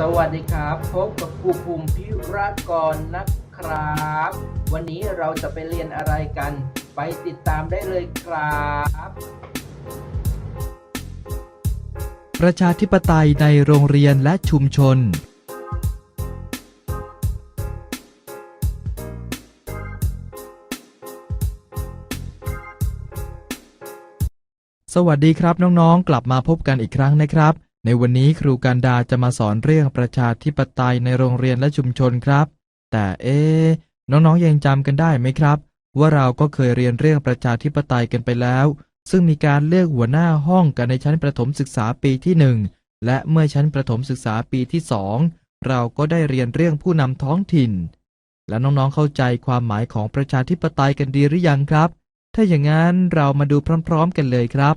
สวัสดีครับ พบกับครูภูมิพิรากรนะครับ วันนี้เราจะไปเรียนอะไรกัน ไปติดตามได้เลยครับ ประชาธิปไตยในโรงเรียนและชุมชน สวัสดีครับน้องๆ กลับมาพบกันอีกครั้งนะครับ ในวันนี้ครูการดาจะมาสอนเรื่องประชาธิปไตยในโรงเรียนและชุมชนครับ แต่เอ๊น้องๆยังจำกันได้ไหมครับ ว่าเราก็เคยเรียนเรื่องประชาธิปไตยกันไปแล้ว ซึ่งมีการเลือกหัวหน้าห้องกันในชั้นประถมศึกษาปีที่หนึ่งและเมื่อชั้นประถมศึกษาปีที่สองเราก็ได้เรียนเรื่องผู้นำท้องถิ่น และน้องๆเข้าใจความหมายของประชาธิปไตยกันดีหรือยังครับ ถ้าอย่างนั้นเรามาดูพร้อม ๆ กันเลยครับ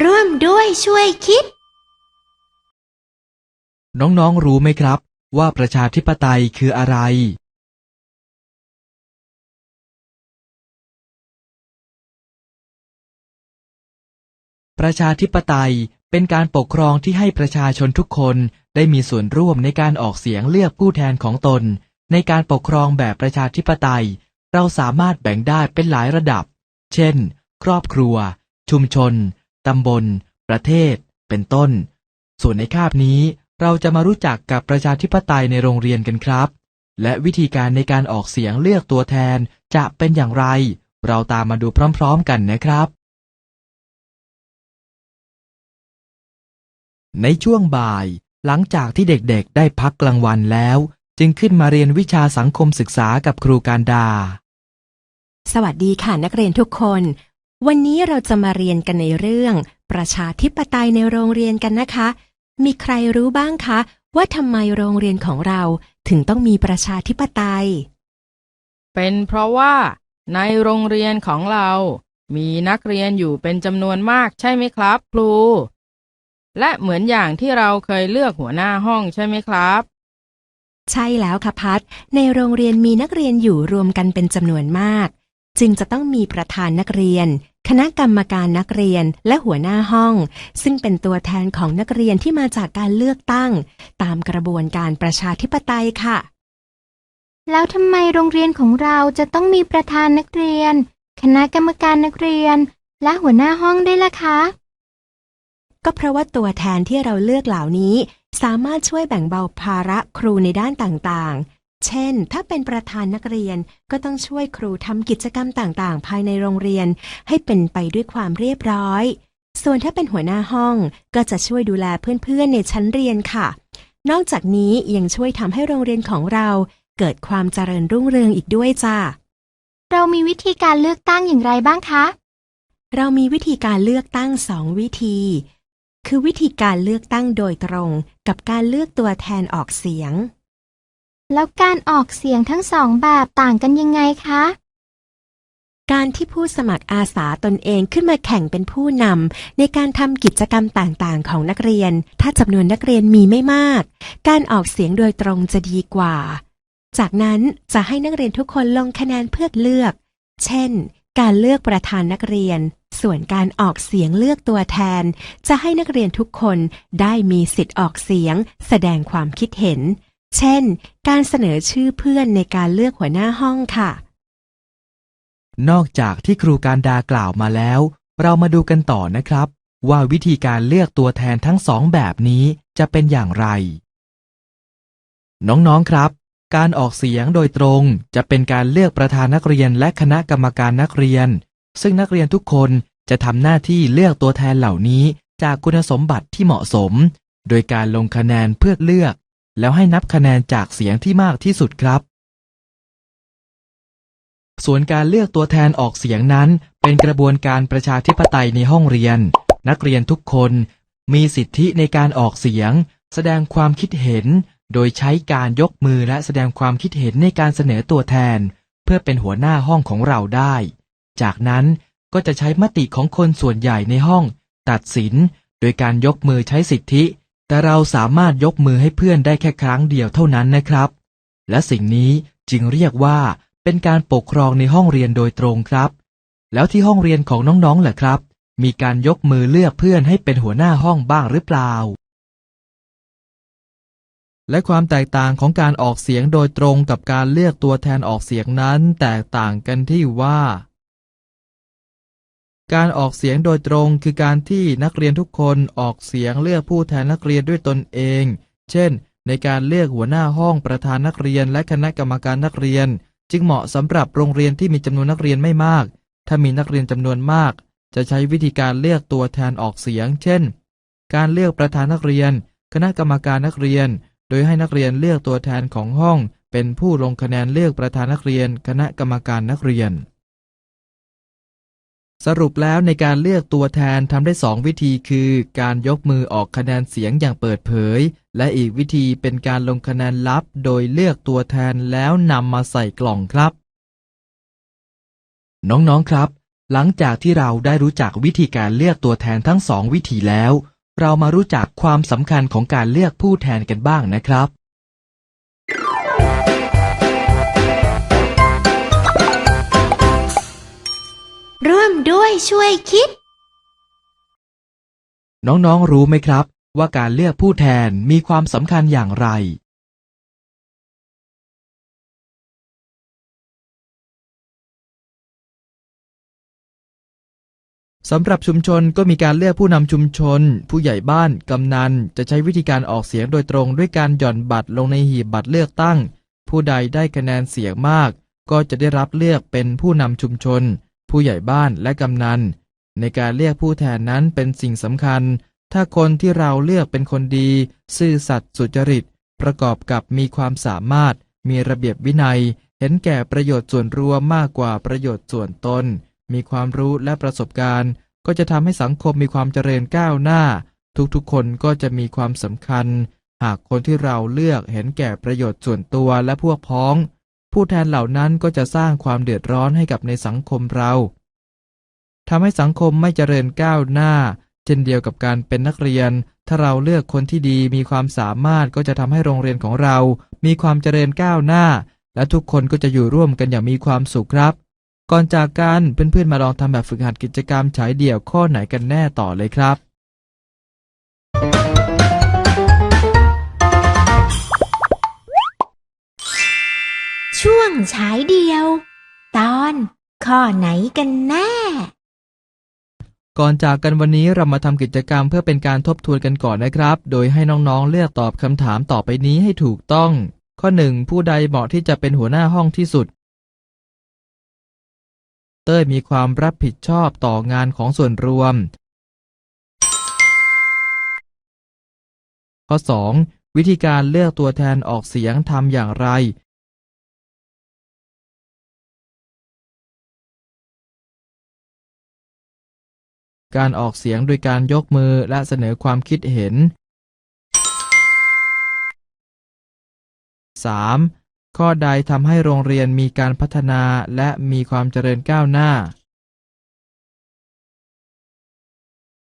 ร่วมด้วยช่วยคิด น้องๆรู้ไหมครับ ว่าประชาธิปไตยคืออะไร ประชาธิปไตยเป็นการปกครองที่ให้ประชาชนทุกคนได้มีส่วนร่วมในการออกเสียงเลือกผู้แทนของตน ในการปกครองแบบประชาธิปไตย เราสามารถแบ่งได้เป็นหลายระดับ เช่น ครอบครัว ชุมชน ตำบล ประเทศ เป็นต้น ส่วนในคาบนี้เราจะมารู้จักกับประชาธิปไตยในโรงเรียนกันครับ และวิธีการในการออกเสียงเลือกตัวแทนจะเป็นอย่างไร เราตามมาดูพร้อมๆกันนะครับ ในช่วงบ่าย หลังจากที่เด็กๆ ได้พักกลางวันแล้ว จึงขึ้นมาเรียนวิชาสังคมศึกษากับครูการดาสวัสดีค่ะนักเรียนทุกคน วันนี้เราจะมาเรียนกันในเรื่อง ประชาธิปไตยในโรงเรียนกันนะคะ มีใครรู้บ้างคะ ว่าทำไมโรงเรียนของเราถึงต้องมีประชาธิปไตย เป็นเพราะว่า ในโรงเรียนของเรา มีนักเรียนอยู่เป็นจำนวนมากใช่ไหมครับ ครู และเหมือนอย่างที่เราเคยเลือกหัวหน้าห้องใช่ไหมครับ ใช่แล้วค่ะพัดในโรงเรียนมีนักเรียนอยู่รวมกันเป็นจำนวนมาก จึงจะต้องมีประธานนักเรียนค ณะกรรมการนักเรียนและหัวหน้าห้อง ซึ่งเป็นตัวแทนของนักเรียนที่มาจากการเลือกตั้ง ตามกระบวนการประชาธิปไตยค่ะ แล้วทำไมโรงเรียนของเราจะต้องมีประธานนักเรียน คณะกรรมการนักเรียน และหัวหน้าห้องได้วยล่ะคะ ก็เพราะว่าตัวแทนที่เราเลือกเหล่านี้ สามารถช่วยแบ่งเบาภาระครูในด้านต่างๆ เช่น ถ้าเป็นประธานนักเรียนก็ต้องช่วยครูทำกิจกรรมต่างๆ ภายในโรงเรียน ให้เป็นไปด้วยความเรียบร้อย ส่วนถ้าเป็นหัวหน้าห้องก็จะช่วยดูแลเพื่อนๆในชั้นเรียนค่ะ นอกจากนี้ยังช่วยทำให้โรงเรียนของเรา เกิดความเจริญรุ่งเรืองอีกด้วยจ้าเรามีวิธีการเลือกตั้งอย่างไรบ้างคะ เรามีวิธีการเลือกตั้งสองวิธี คือวิธีการเลือกตั้งโดยตรง กับการเลือกตัวแทนออกเสียง แล้วการออกเสียงทั้งสองแบบต่างกันยังไงคะ การที่ผู้สมัครอาสาตนเองขึ้นมาแข่งเป็นผู้นำในการทำกิจกรรมต่างๆ ของนักเรียน ถ้าจำนวนนักเรียนมีไม่มาก การออกเสียงโดยตรงจะดีกว่า จากนั้นจะให้นักเรียนทุกคนลงคะแนนเพื่อเลือก เช่น การเลือกประธานนักเรียน ส่วนการออกเสียงเลือกตัวแทน จะให้นักเรียนทุกคนได้มีสิทธิ์ออกเสียง แสดงความคิดเห็น เช่น การเสนอชื่อเพื่อนในการเลือกหัวหน้าห้องค่ะ นอกจากที่ครูการดากล่าวมาแล้ว เรามาดูกันต่อนะครับ ว่าวิธีการเลือกตัวแทนทั้งสองแบบนี้จะเป็นอย่างไร น้องๆครับ การออกเสียงโดยตรงจะเป็นการเลือกประธานนักเรียนและคณะกรรมการนักเรียน ซึ่งนักเรียนทุกคนจะทำหน้าที่เลือกตัวแทนเหล่านี้จากคุณสมบัติที่เหมาะสม โดยการลงคะแนนเพื่อเลือก แล้วให้นับคะแนนจากเสียงที่มากที่สุดครับ ส่วนการเลือกตัวแทนออกเสียงนั้น เป็นกระบวนการประชาธิปไตยในห้องเรียน นักเรียนทุกคนมีสิทธิในการออกเสียง แสดงความคิดเห็น โดยใช้การยกมือและแสดงความคิดเห็นในการเสนอตัวแทน เพื่อเป็นหัวหน้าห้องของเราได้ จากนั้นก็จะใช้มติของคนส่วนใหญ่ในห้อง ตัดสิน โดยการยกมือใช้สิทธิ แต่เราสามารถยกมือให้เพื่อนได้แค่ครั้งเดียวเท่านั้นนะครับ และสิ่งนี้จึงเรียกว่าเป็นการปกครองในห้องเรียนโดยตรงครับ แล้วที่ห้องเรียนของน้องๆล่ะครับ มีการยกมือเลือกเพื่อนให้เป็นหัวหน้าห้องบ้างหรือเปล่า และความแตกต่างของการออกเสียงโดยตรงกับการเลือกตัวแทนออกเสียงนั้น แตกต่างกันที่ว่า การออกเสียงโดยตรงคือการที่นักเรียนทุกคนออกเสียงเลือกผู้แทนนักเรียนด้วยตนเอง เช่น ในการเลือกหัวหน้าห้องประธานนักเรียนและคณะกรรมการนักเรียน จึงเหมาะสำหรับโรงเรียนที่มีจำนวนนักเรียนไม่มาก ถ้ามีนักเรียนจำนวนมาก จะใช้วิธีการเลือกตัวแทนออกเสียง เช่น การเลือกประธานนักเรียน คณะกรรมการนักเรียน โดยให้นักเรียนเลือกตัวแทนของห้อง เป็นผู้ลงคะแนนเลือกประธานนักเรียน คณะกรรมการนักเรียน สรุปแล้วในการเลือกตัวแทนทำได้สองวิธีคือ การยกมือออกคะแนนเสียงอย่างเปิดเผย และอีกวิธีเป็นการลงคะแนนลับ โดยเลือกตัวแทนแล้วนำมาใส่กล่องครับ น้องๆครับ หลังจากที่เราได้รู้จักวิธีการเลือกตัวแทนทั้งสองวิธีแล้ว เรามารู้จักความสำคัญของการเลือกผู้แทนกันบ้างนะครับ ร่วมด้วยช่วยคิด น้องๆ รู้ไหมครับ ว่าการเลือกผู้แทนมีความสำคัญอย่างไร สำหรับชุมชนก็มีการเลือกผู้นำชุมชน ผู้ใหญ่บ้าน กำนัน จะใช้วิธีการออกเสียงโดยตรงด้วยการหย่อนบัตรลงในหีบบัตรเลือกตั้ง ผู้ใดได้คะแนนเสียงมาก ก็จะได้รับเลือกเป็นผู้นำชุมชน ผู้ใหญ่บ้านและกำนัน ในการเลือกผู้แทนนั้นเป็นสิ่งสำคัญ ถ้าคนที่เราเลือกเป็นคนดี ซื่อสัตย์สุจริต ประกอบกับมีความสามารถ มีระเบียบวินัย เห็นแก่ประโยชน์ส่วนรวมมากกว่าประโยชน์ส่วนตน มีความรู้และประสบการณ์ ก็จะทำให้สังคมมีความเจริญก้าวหน้า ทุกๆ คนก็จะมีความสำคัญ หากคนที่เราเลือกเห็นแก่ประโยชน์ส่วนตัวและพวกพ้อง ผู้แทนเหล่านั้นก็จะสร้างความเดือดร้อนให้กับในสังคมเราทำให้สังคมไม่เจริญก้าวหน้า เช่นเดียวกับการเป็นนักเรียน ถ้าเราเลือกคนที่ดีมีความสามารถก็จะทำให้โรงเรียนของเรา มีความเจริญก้าวหน้า และทุกคนก็จะอยู่ร่วมกันอย่างมีความสุขครับ ก่อนจากกันเพื่อนๆมาลองทำแบบฝึกหัดกิจกรรมฉายเดี่ยวข้อไหนกันแน่ต่อเลยครับ ช่วงฉายเดียว ตอนข้อไหนกันแน่ ก่อนจากกันวันนี้เรามาทำกิจกรรมเพื่อเป็นการทบทวนกันก่อนนะครับ โดยให้น้องๆเลือกตอบคำถามต่อไปนี้ให้ถูกต้อง ข้อหนึ่งผู้ใดเหมาะที่จะเป็นหัวหน้าห้องที่สุด เต้ยมีความรับผิดชอบต่องานของส่วนรวม ข้อ 2. วิธีการเลือกตัวแทนออกเสียงทำอย่างไร การออกเสียงโดยการยกมือและเสนอความคิดเห็น 3. ข้อใดทำให้โรงเรียนมีการพัฒนาและมีความเจริญก้าวหน้า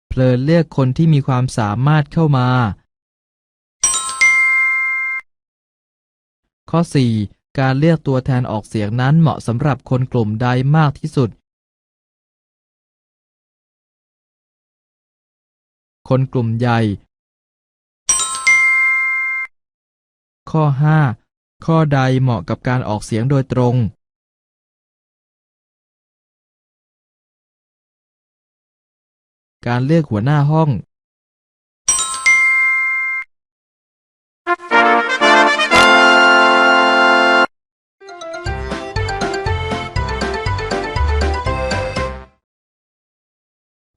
เพลินเลือกคนที่มีความสามารถเข้ามา ข้อ 4. การเลือกตัวแทนออกเสียงนั้นเหมาะสำหรับคนกลุ่มใดมากที่สุด คนกลุ่มใหญ่ ข้อ 5 ข้อใดเหมาะกับการออกเสียงโดยตรง การเลือกหัวหน้าห้อง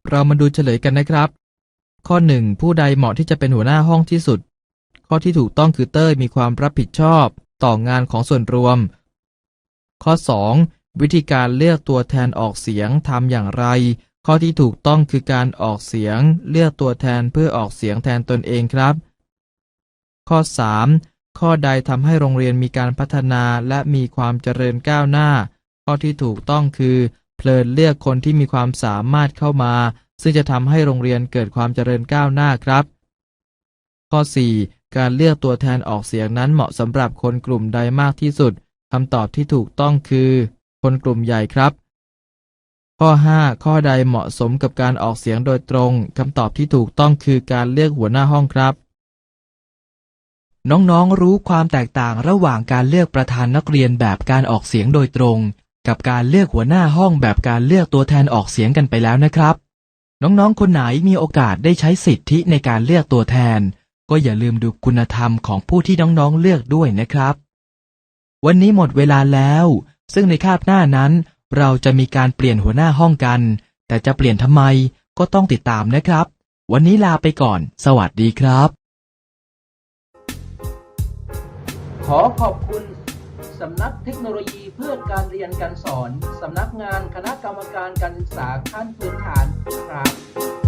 เรามาดูเฉลยกันนะครับ ข้อ 1 ผู้ใดเหมาะที่จะเป็นหัวหน้าห้องที่สุด ข้อที่ถูกต้องคือเต้ยมีความรับผิดชอบต่องานของส่วนรวม ข้อ 2 วิธีการเลือกตัวแทนออกเสียงทำอย่างไร ข้อที่ถูกต้องคือการออกเสียง เลือกตัวแทนเพื่อออกเสียงแทนตนเองครับ ข้อ 3 ข้อใดทำให้โรงเรียนมีการพัฒนาและมีความเจริญก้าวหน้า ข้อที่ถูกต้องคือ เพลินเลือกคนที่มีความสามารถเข้ามา ซึ่งจะทำให้โรงเรียนเกิดความเจริญก้าวหน้าครับ ข้อ 4 การเลือกตัวแทนออกเสียงนั้นเหมาะสำหรับคนกลุ่มใดมากที่สุดคำตอบที่ถูกต้องคือ คนกลุ่มใหญ่ครับข้อข้อ 5 ข้อใดเหมาะสมกับการออกเสียงโดยตรงคำตอบที่ถูกต้องคือการเลือกหัวหน้าห้องครับน้องๆ รู้ความแตกต่างระหว่างการเลือกประธานนักเรียนแบบการออกเสียงโดยตรง กับการเลือกหัวหน้าห้องแบบการเลือกตัวแทนออกเสียงกันไปแล้วนะครับ น้องๆ คนไหนมีโอกาสได้ใช้สิทธิในการเลือกตัวแทน ก็อย่าลืมดูคุณธรรมของผู้ที่น้องๆ เลือกด้วยนะครับ วันนี้หมดเวลาแล้ว ซึ่งในคาบหน้านั้น เราจะมีการเปลี่ยนหัวหน้าห้องกัน แต่จะเปลี่ยนทำไมก็ต้องติดตามนะครับ วันนี้ลาไปก่อน สวัสดีครับ ขอขอบคุณ สำนักเทคโนโลยีเพื่อการเรียนการสอน สำนักงานคณะกรรมการการศึกษาขั้นพื้นฐานครับ